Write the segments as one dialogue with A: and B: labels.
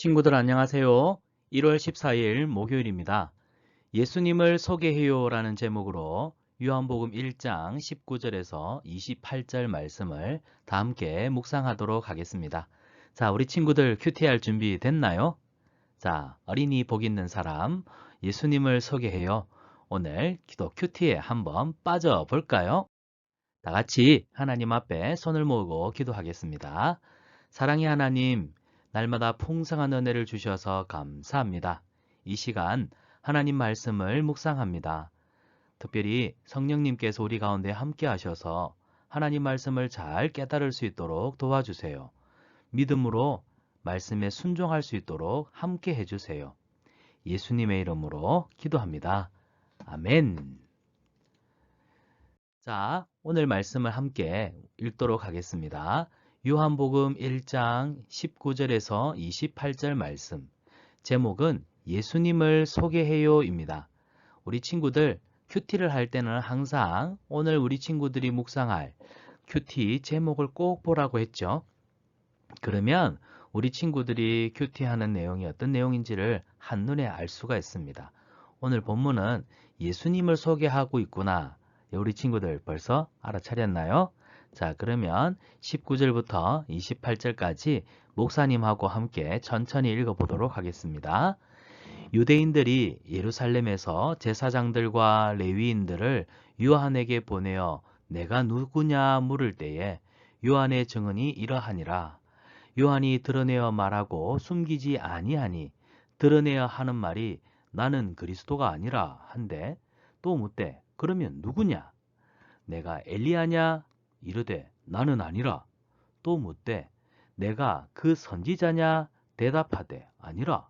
A: 친구들 안녕하세요. 1월 14일 목요일입니다. 예수님을 소개해요 라는 제목으로 요한복음 1장 19절에서 28절 말씀을 다 함께 묵상하도록 하겠습니다. 자, 우리 친구들 큐티할 준비 됐나요? 자, 어린이 복 있는 사람 예수님을 소개해요. 오늘 기도 큐티에 한번 빠져볼까요? 다 같이 하나님 앞에 손을 모으고 기도하겠습니다. 사랑의 하나님, 날마다 풍성한 은혜를 주셔서 감사합니다. 이 시간 하나님 말씀을 묵상합니다. 특별히 성령님께서 우리 가운데 함께 하셔서 하나님 말씀을 잘 깨달을 수 있도록 도와주세요. 믿음으로 말씀에 순종할 수 있도록 함께 해주세요. 예수님의 이름으로 기도합니다. 아멘. 자, 오늘 말씀을 함께 읽도록 하겠습니다. 요한복음 1장 19절에서 28절 말씀. 제목은 예수님을 소개해요입니다. 우리 친구들 큐티를 할 때는 항상 오늘 우리 친구들이 묵상할 큐티 제목을 꼭 보라고 했죠. 그러면 우리 친구들이 큐티하는 내용이 어떤 내용인지를 한눈에 알 수가 있습니다. 오늘 본문은 예수님을 소개하고 있구나. 우리 친구들 벌써 알아차렸나요? 자, 그러면 19절부터 28절까지 목사님하고 함께 천천히 읽어보도록 하겠습니다. 유대인들이 예루살렘에서 제사장들과 레위인들을 요한에게 보내어 내가 누구냐 물을 때에 요한의 증언이 이러하니라. 요한이 드러내어 말하고 숨기지 아니하니 드러내어 하는 말이 나는 그리스도가 아니라 한데 또 묻되 그러면 누구냐? 내가 엘리야냐? 이르되 나는 아니라 또 묻되 내가 그 선지자냐 대답하되 아니라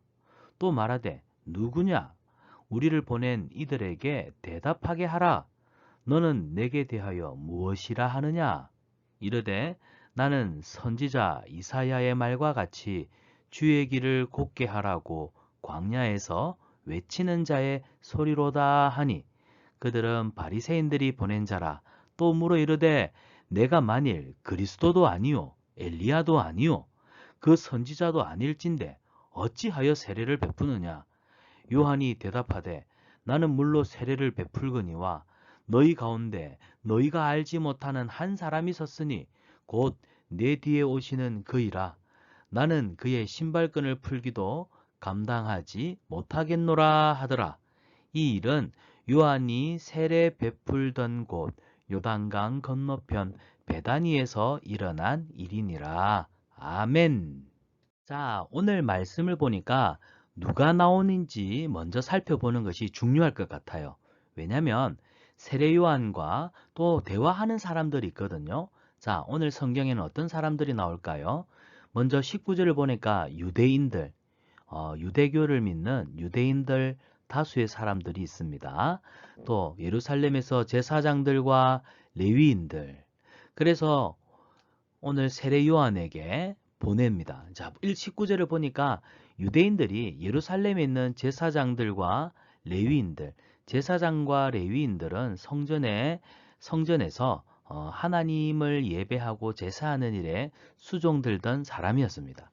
A: 또 말하되 누구냐? 우리를 보낸 이들에게 대답하게 하라. 너는 내게 대하여 무엇이라 하느냐? 이르되 나는 선지자 이사야의 말과 같이 주의 길을 곱게 하라고 광야에서 외치는 자의 소리로다 하니 그들은 바리새인들이 보낸 자라. 또 물어 이르되 내가 만일 그리스도도 아니요 엘리야도 아니요 그 선지자도 아닐진데 어찌하여 세례를 베푸느냐? 요한이 대답하되 나는 물로 세례를 베풀거니와 너희 가운데 너희가 알지 못하는 한 사람이 섰으니 곧 내 뒤에 오시는 그이라. 나는 그의 신발끈을 풀기도 감당하지 못하겠노라 하더라. 이 일은 요한이 세례 베풀던 곳 요단강 건너편 베다니에서 일어난 일이니라. 아멘. 자, 오늘 말씀을 보니까 누가 나오는지 먼저 살펴보는 것이 중요할 것 같아요. 왜냐하면 세례 요한과 또 대화하는 사람들이 있거든요. 자, 오늘 성경에는 어떤 사람들이 나올까요? 먼저 19절을 보니까 유대인들, 어, 유대교를 믿는 유대인들 다수의 사람들이 있습니다. 또 예루살렘에서 제사장들과 레위인들. 그래서 오늘 세례 요한에게 보냅니다. 자, 19절을 보니까 유대인들이 예루살렘에 있는 제사장들과 레위인들, 제사장과 레위인들은 성전에 성전에서 어, 하나님을 예배하고 제사하는 일에 수종들던 사람이었습니다.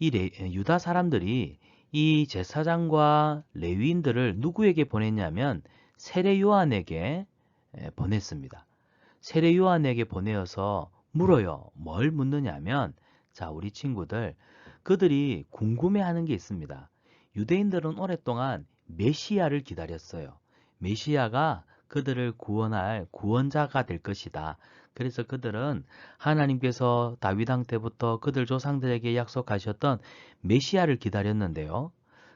A: 이 레, 유다 사람들이 이 제사장과 레위인들을 누구에게 보냈냐면 세례 요한에게 보냈습니다. 세례 요한에게 보내어서 물어요. 뭘 묻느냐면 자 우리 친구들 그들이 궁금해하는 게 있습니다. 유대인들은 오랫동안 메시아를 기다렸어요. 메시아가 그들을 구원할 구원자가 될 것이다. 그래서 그들은 하나님께서 다윗 왕 때부터 그들 조상들에게 약속하셨던 메시아를 기다렸는데요.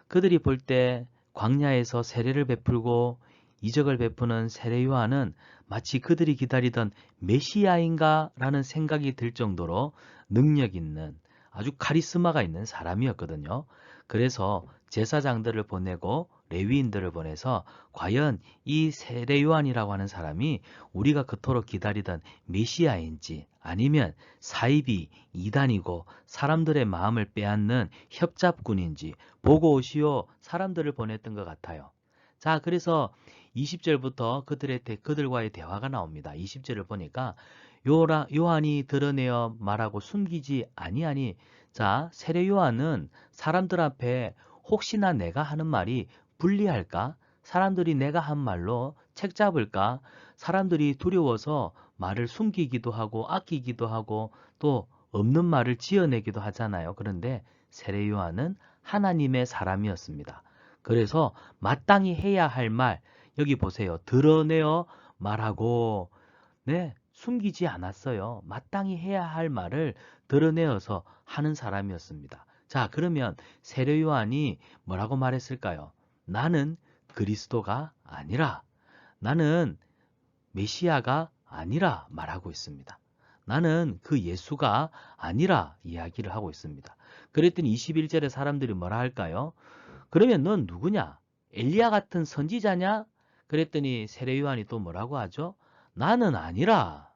A: 그들이 볼 때 광야에서 세례를 베풀고 이적을 베푸는 세례 요한은 마치 그들이 기다리던 메시아인가 라는 생각이 들 정도로 능력 있는 아주 카리스마가 있는 사람이었거든요. 그래서 제사장들을 보내고 레위인들을 보내서 과연 이 세례 요한이라고 하는 사람이 우리가 그토록 기다리던 메시아인지 아니면 사입이 이단이고 사람들의 마음을 빼앗는 협잡군인지 보고 오시오 사람들을 보냈던 것 같아요. 자 그래서 20절부터 그들의 그들과의 대화가 나옵니다. 20절을 보니까 요라, 요한이 드러내어 말하고 숨기지 아니하니 자, 세례 요한은 사람들 앞에 혹시나 내가 하는 말이 불리할까? 사람들이 내가 한 말로 책 잡을까? 사람들이 두려워서 말을 숨기기도 하고 아끼기도 하고 또 없는 말을 지어내기도 하잖아요. 그런데 세례 요한은 하나님의 사람이었습니다. 그래서 마땅히 해야 할 말, 여기 보세요. 드러내어 말하고, 네, 숨기지 않았어요. 마땅히 해야 할 말을 드러내어서 하는 사람이었습니다. 자, 그러면 세례 요한이 뭐라고 말했을까요? 나는 그리스도가 아니라, 나는 메시아가 아니라 말하고 있습니다. 나는 그 예수가 아니라 이야기를 하고 있습니다. 그랬더니 21절에 사람들이 뭐라 할까요? 그러면 넌 누구냐? 엘리야 같은 선지자냐? 그랬더니 세례 요한이 또 뭐라고 하죠? 나는 아니라.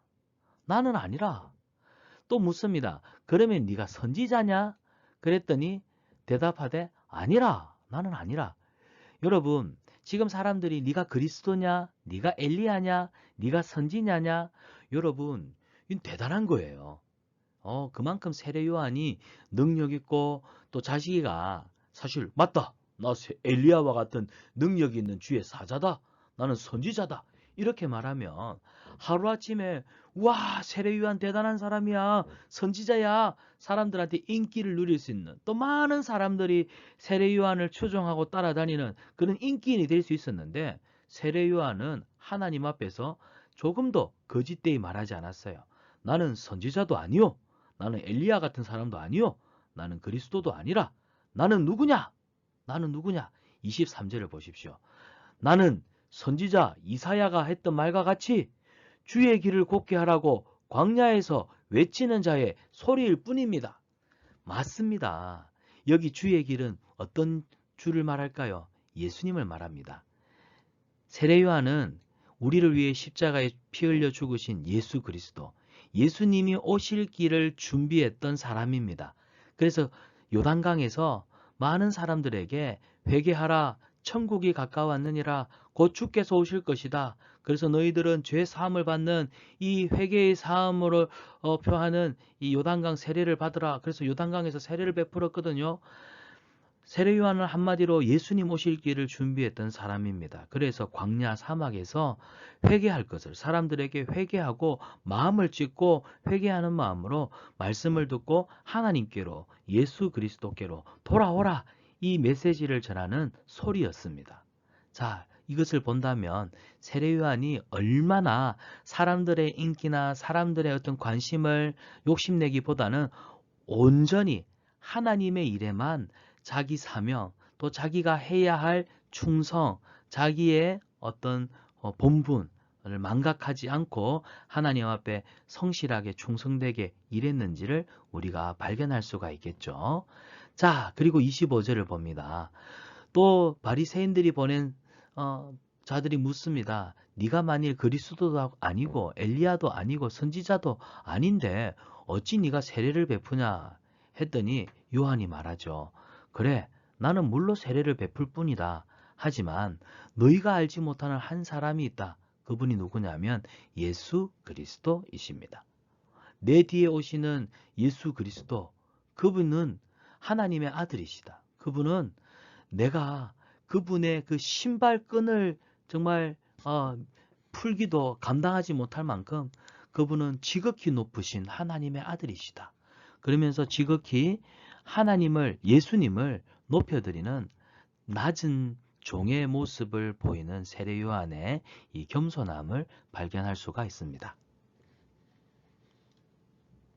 A: 나는 아니라. 또 묻습니다. 그러면 네가 선지자냐? 그랬더니 대답하되 아니라. 나는 아니라. 여러분, 지금 사람들이 네가 그리스도냐? 네가 엘리야냐? 네가 선지자냐? 여러분, 이건 대단한 거예요. 어, 그만큼 세례 요한이 능력 있고 또 자기가 사실 맞다. 나 세- 엘리야와 같은 능력 있는 주의 사자다. 나는 선지자다. 이렇게 말하면 하루아침에 와 세례 요한 대단한 사람이야. 선지자야. 사람들한테 인기를 누릴 수 있는 또 많은 사람들이 세례 요한을 추종하고 따라다니는 그런 인기인이 될 수 있었는데 세례 요한은 하나님 앞에서 조금도 거짓되이 말하지 않았어요. 나는 선지자도 아니요. 나는 엘리야 같은 사람도 아니요. 나는 그리스도도 아니라. 나는 누구냐? 나는 누구냐? 23절을 보십시오. 나는 선지자 이사야가 했던 말과 같이 주의 길을 곱게 하라고 광야에서 외치는 자의 소리일 뿐입니다. 맞습니다. 여기 주의 길은 어떤 주를 말할까요? 예수님을 말합니다. 세례 요한은 우리를 위해 십자가에 피 흘려 죽으신 예수 그리스도, 예수님이 오실 길을 준비했던 사람입니다. 그래서 요단강에서 많은 사람들에게 회개하라, 천국이 가까웠느니라, 곧 주께서 오실 것이다. 그래서 너희들은 죄 사함을 받는 이 회개의 사함으로 어, 표하는 이 요단강 세례를 받으라. 그래서 요단강에서 세례를 베풀었거든요. 세례 요한은 한마디로 예수님 오실 길을 준비했던 사람입니다. 그래서 광야 사막에서 회개할 것을 사람들에게 회개하고 마음을 찢고 회개하는 마음으로 말씀을 듣고 하나님께로 예수 그리스도께로 돌아오라 이 메시지를 전하는 소리였습니다. 자, 이것을 본다면 세례 요한이 얼마나 사람들의 인기나 사람들의 어떤 관심을 욕심내기보다는 온전히 하나님의 일에만 자기 사명, 또 자기가 해야 할 충성, 자기의 어떤 어, 본분을 망각하지 않고 하나님 앞에 성실하게 충성되게 일했는지를 우리가 발견할 수가 있겠죠. 자, 그리고 25절을 봅니다. 또 바리새인들이 보낸 어, 자들이 묻습니다. 네가 만일 그리스도도 아니고 엘리야도 아니고 선지자도 아닌데 어찌 네가 세례를 베푸냐 했더니 요한이 말하죠. 그래, 나는 물로 세례를 베풀 뿐이다. 하지만 너희가 알지 못하는 한 사람이 있다. 그분이 누구냐면 예수 그리스도이십니다. 내 뒤에 오시는 예수 그리스도, 그분은 하나님의 아들이시다. 그분은 내가 그분의 그 신발끈을 정말 어, 풀기도 감당하지 못할 만큼 그분은 지극히 높으신 하나님의 아들이시다. 그러면서 지극히 하나님을 예수님을 높여드리는 낮은 종의 모습을 보이는 세례 요한의 이 겸손함을 발견할 수가 있습니다.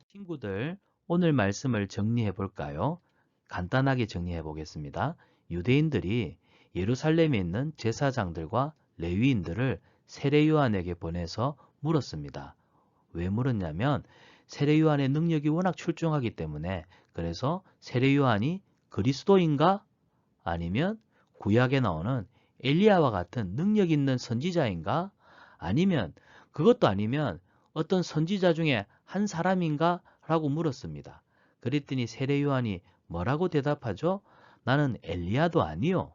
A: 친구들, 오늘 말씀을 정리해 볼까요? 간단하게 정리해 보겠습니다. 유대인들이 예루살렘에 있는 제사장들과 레위인들을 세례 요한에게 보내서 물었습니다. 왜 물었냐면 세례 요한의 능력이 워낙 출중하기 때문에 그래서 세례 요한이 그리스도인가 아니면 구약에 나오는 엘리야와 같은 능력 있는 선지자인가 아니면 그것도 아니면 어떤 선지자 중에 한 사람인가 라고 물었습니다. 그랬더니 세례 요한이 뭐라고 대답하죠? 나는 엘리야도 아니요.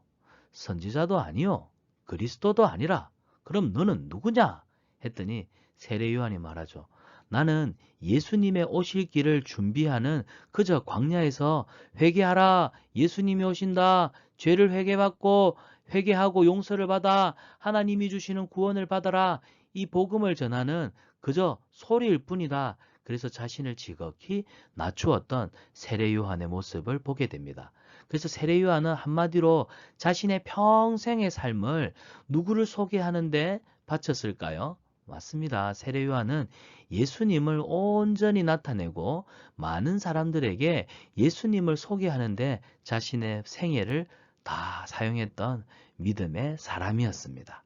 A: 선지자도 아니요. 그리스도도 아니라. 그럼 너는 누구냐? 했더니 세례 요한이 말하죠. 나는 예수님의 오실 길을 준비하는 그저 광야에서 회개하라. 예수님이 오신다. 죄를 회개받고 회개하고 용서를 받아 하나님이 주시는 구원을 받아라. 이 복음을 전하는 그저 소리일 뿐이다. 그래서 자신을 지극히 낮추었던 세례 요한의 모습을 보게 됩니다. 그래서 세례 요한은 한마디로 자신의 평생의 삶을 누구를 소개하는데 바쳤을까요? 맞습니다. 세례 요한은 예수님을 온전히 나타내고 많은 사람들에게 예수님을 소개하는데 자신의 생애를 다 사용했던 믿음의 사람이었습니다.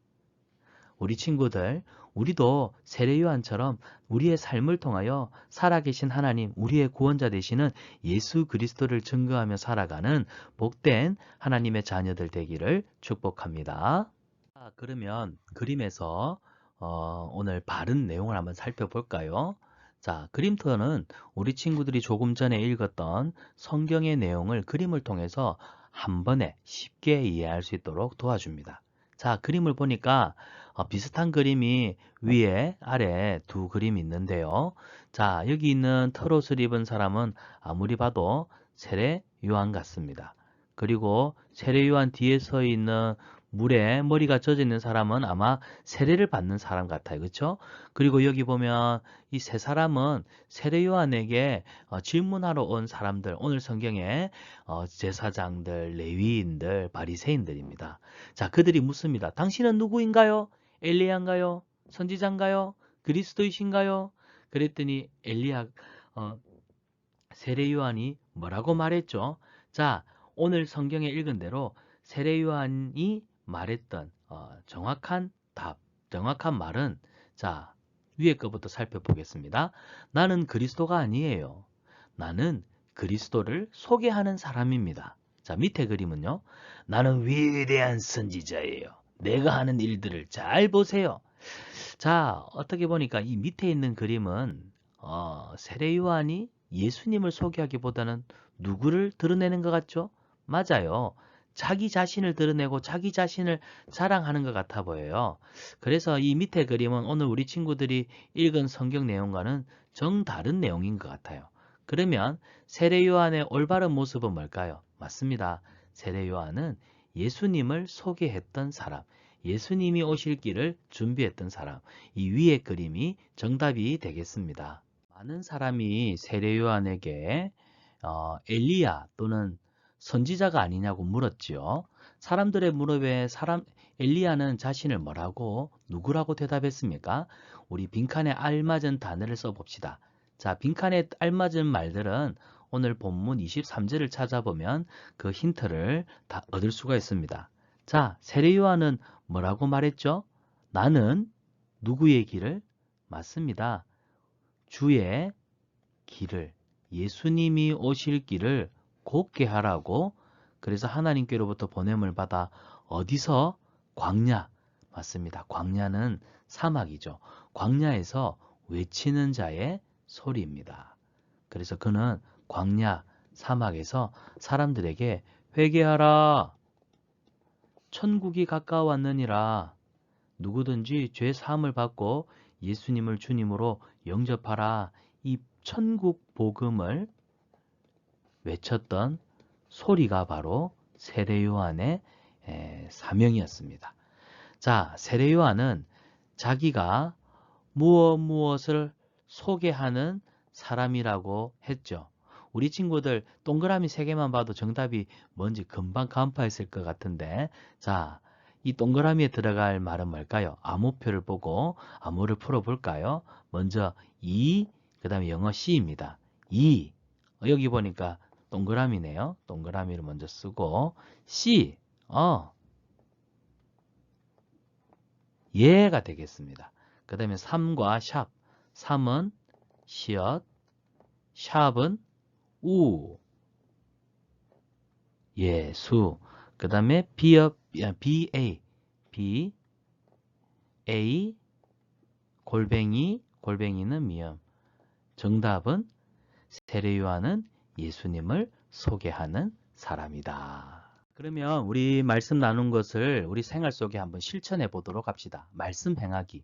A: 우리 친구들, 우리도 세례 요한처럼 우리의 삶을 통하여 살아계신 하나님, 우리의 구원자 되시는 예수 그리스도를 증거하며 살아가는 복된 하나님의 자녀들 되기를 축복합니다. 자, 그러면 그림에서 어, 오늘 바른 내용을 한번 살펴볼까요? 자, 그림터는 우리 친구들이 조금 전에 읽었던 성경의 내용을 그림을 통해서 한 번에 쉽게 이해할 수 있도록 도와줍니다. 자, 그림을 보니까 어, 비슷한 그림이 위에 아래 두 그림이 있는데요. 자, 여기 있는 털옷을 입은 사람은 아무리 봐도 세례 요한 같습니다. 그리고 세례 요한 뒤에 서 있는 물에 머리가 젖어 있는 사람은 아마 세례를 받는 사람 같아요. 그렇죠? 그리고 여기 보면 이 세 사람은 세례 요한에게 어, 질문하러 온 사람들, 오늘 성경에 어, 제사장들, 레위인들, 바리새인들입니다. 자, 그들이 묻습니다. 당신은 누구인가요? 엘리야인가요? 선지자인가요? 그리스도이신가요? 그랬더니 엘리야 어, 세례 요한이 뭐라고 말했죠? 자, 오늘 성경에 읽은 대로 세례 요한이 말했던 어, 정확한 답, 정확한 말은 자 위에 거부터 살펴보겠습니다. 나는 그리스도가 아니에요. 나는 그리스도를 소개하는 사람입니다. 자 밑에 그림은요. 나는 위대한 선지자예요. 내가 하는 일들을 잘 보세요. 자 어떻게 보니까 이 밑에 있는 그림은 어, 세례 요한이 예수님을 소개하기보다는 누구를 드러내는 것 같죠? 맞아요. 자기 자신을 드러내고 자기 자신을 자랑하는 것 같아 보여요. 그래서 이 밑에 그림은 오늘 우리 친구들이 읽은 성경 내용과는 정다른 내용인 것 같아요. 그러면 세례 요한의 올바른 모습은 뭘까요? 맞습니다. 세례 요한은 예수님을 소개했던 사람, 예수님이 오실 길을 준비했던 사람, 이 위의 그림이 정답이 되겠습니다. 많은 사람이 세례 요한에게 어, 엘리야 또는 선지자가 아니냐고 물었지요. 사람들의 무릎에 사람 엘리야는 자신을 뭐라고 누구라고 대답했습니까? 우리 빈칸에 알맞은 단어를 써봅시다. 자, 빈칸에 알맞은 말들은 오늘 본문 23절을 찾아보면 그 힌트를 다 얻을 수가 있습니다. 자, 세례 요한은 뭐라고 말했죠? 나는 누구의 길을? 맞습니다. 주의 길을, 예수님이 오실 길을 곱게 하라고 그래서 하나님께로부터 보냄을 받아 어디서 광야 맞습니다. 광야는 사막이죠. 광야에서 외치는 자의 소리입니다. 그래서 그는 광야 사막에서 사람들에게 회개하라 천국이 가까웠느니라 누구든지 죄 사함을 받고 예수님을 주님으로 영접하라 이 천국 복음을 외쳤던 소리가 바로 세례 요한의 사명이었습니다. 자, 세례 요한은 자기가 무엇 무엇을 소개하는 사람이라고 했죠. 우리 친구들 동그라미 세 개만 봐도 정답이 뭔지 금방 간파했을 것 같은데 자, 이 동그라미에 들어갈 말은 뭘까요? 암호표를 보고 암호를 풀어볼까요? 먼저 이, 그 다음에 영어 C입니다. 이, 여기 보니까 동그라미네요. 동그라미를 먼저 쓰고 C, 어, 예가 되겠습니다. 그 다음에 3과 샵, 3은 시엇, 샵은 우, 예수, 그 다음에 비업, BA, B, A, 골뱅이, 골뱅이는 미음. 정답은 세례요한은 예수님을 소개하는 사람이다. 그러면 우리 말씀 나눈 것을 우리 생활 속에 한번 실천해 보도록 합시다. 말씀 행하기.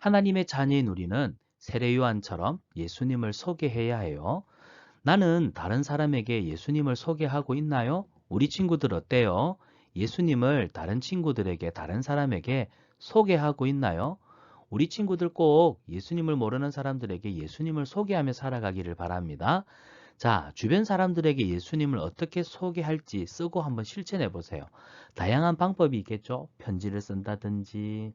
A: 하나님의 자녀인 우리는 세례요한처럼 예수님을 소개해야 해요. 나는 다른 사람에게 예수님을 소개하고 있나요? 우리 친구들 어때요? 예수님을 다른 친구들에게, 다른 사람에게 소개하고 있나요? 우리 친구들 꼭 예수님을 모르는 사람들에게 예수님을 소개하며 살아가기를 바랍니다. 자, 주변 사람들에게 예수님을 어떻게 소개할지 쓰고 한번 실천해 보세요. 다양한 방법이 있겠죠? 편지를 쓴다든지,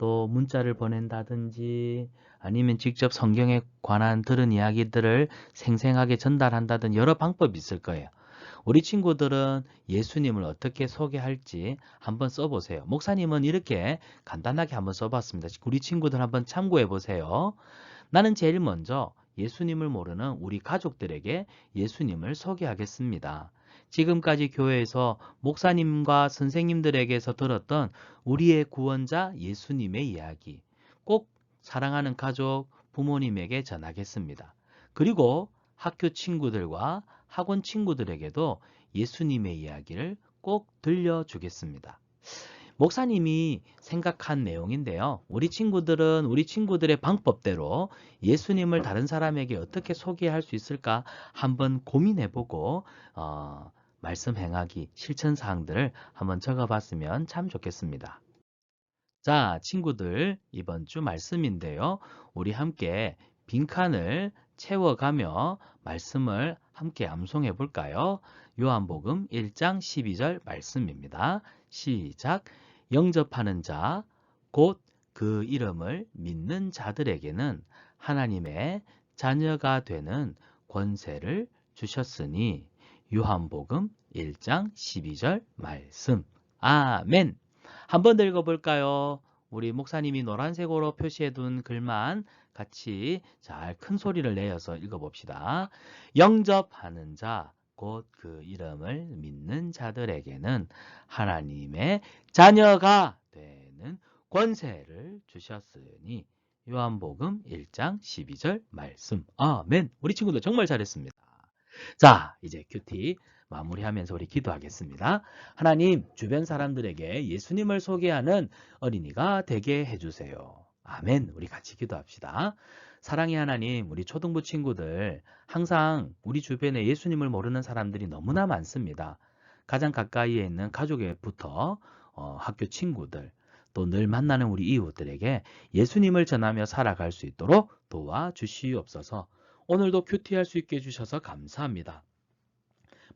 A: 또 문자를 보낸다든지, 아니면 직접 성경에 관한 들은 이야기들을 생생하게 전달한다든 여러 방법이 있을 거예요. 우리 친구들은 예수님을 어떻게 소개할지 한번 써보세요. 목사님은 이렇게 간단하게 한번 써봤습니다. 우리 친구들 한번 참고해 보세요. 나는 제일 먼저 예수님을 모르는 우리 가족들에게 예수님을 소개하겠습니다. 지금까지 교회에서 목사님과 선생님들에게서 들었던 우리의 구원자 예수님의 이야기 꼭 사랑하는 가족, 부모님에게 전하겠습니다. 그리고 학교 친구들과 학원 친구들에게도 예수님의 이야기를 꼭 들려주겠습니다. 목사님이 생각한 내용인데요. 우리 친구들은 우리 친구들의 방법대로 예수님을 다른 사람에게 어떻게 소개할 수 있을까 한번 고민해보고 어, 말씀 행하기 실천 사항들을 한번 적어봤으면 참 좋겠습니다. 자, 친구들 이번 주 말씀인데요. 우리 함께 빈칸을 채워가며 말씀을 함께 암송해 볼까요? 요한복음 1장 12절 말씀입니다. 시작. 영접하는 자, 곧 그 이름을 믿는 자들에게는 하나님의 자녀가 되는 권세를 주셨으니 요한복음 1장 12절 말씀. 아멘. 한번 더 읽어볼까요? 우리 목사님이 노란색으로 표시해 둔 글만 같이 잘 큰 소리를 내어서 읽어봅시다. 영접하는 자, 곧 그 이름을 믿는 자들에게는 하나님의 자녀가 되는 권세를 주셨으니 요한복음 1장 12절 말씀. 아멘. 우리 친구들 정말 잘했습니다. 자, 이제 큐티 마무리하면서 우리 기도하겠습니다. 하나님, 주변 사람들에게 예수님을 소개하는 어린이가 되게 해주세요. 아멘. 우리 같이 기도합시다. 사랑의 하나님, 우리 초등부 친구들, 항상 우리 주변에 예수님을 모르는 사람들이 너무나 많습니다. 가장 가까이에 있는 가족에부터 어, 학교 친구들, 또 늘 만나는 우리 이웃들에게 예수님을 전하며 살아갈 수 있도록 도와주시옵소서. 오늘도 큐티할 수 있게 해주셔서 감사합니다.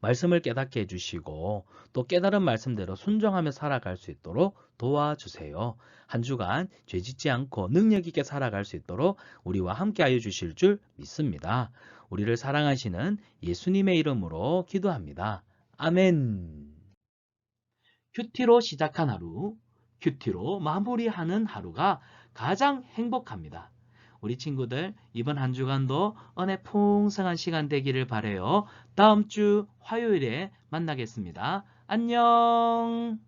A: 말씀을 깨닫게 해주시고 또 깨달은 말씀대로 순종하며 살아갈 수 있도록 도와주세요. 한 주간 죄짓지 않고 능력 있게 살아갈 수 있도록 우리와 함께 하여 주실 줄 믿습니다. 우리를 사랑하시는 예수님의 이름으로 기도합니다. 아멘. 큐티로 시작한 하루, 큐티로 마무리하는 하루가 가장 행복합니다. 우리 친구들 이번 한 주간도 은혜 풍성한 시간 되기를 바래요. 다음 주 화요일에 만나겠습니다. 안녕.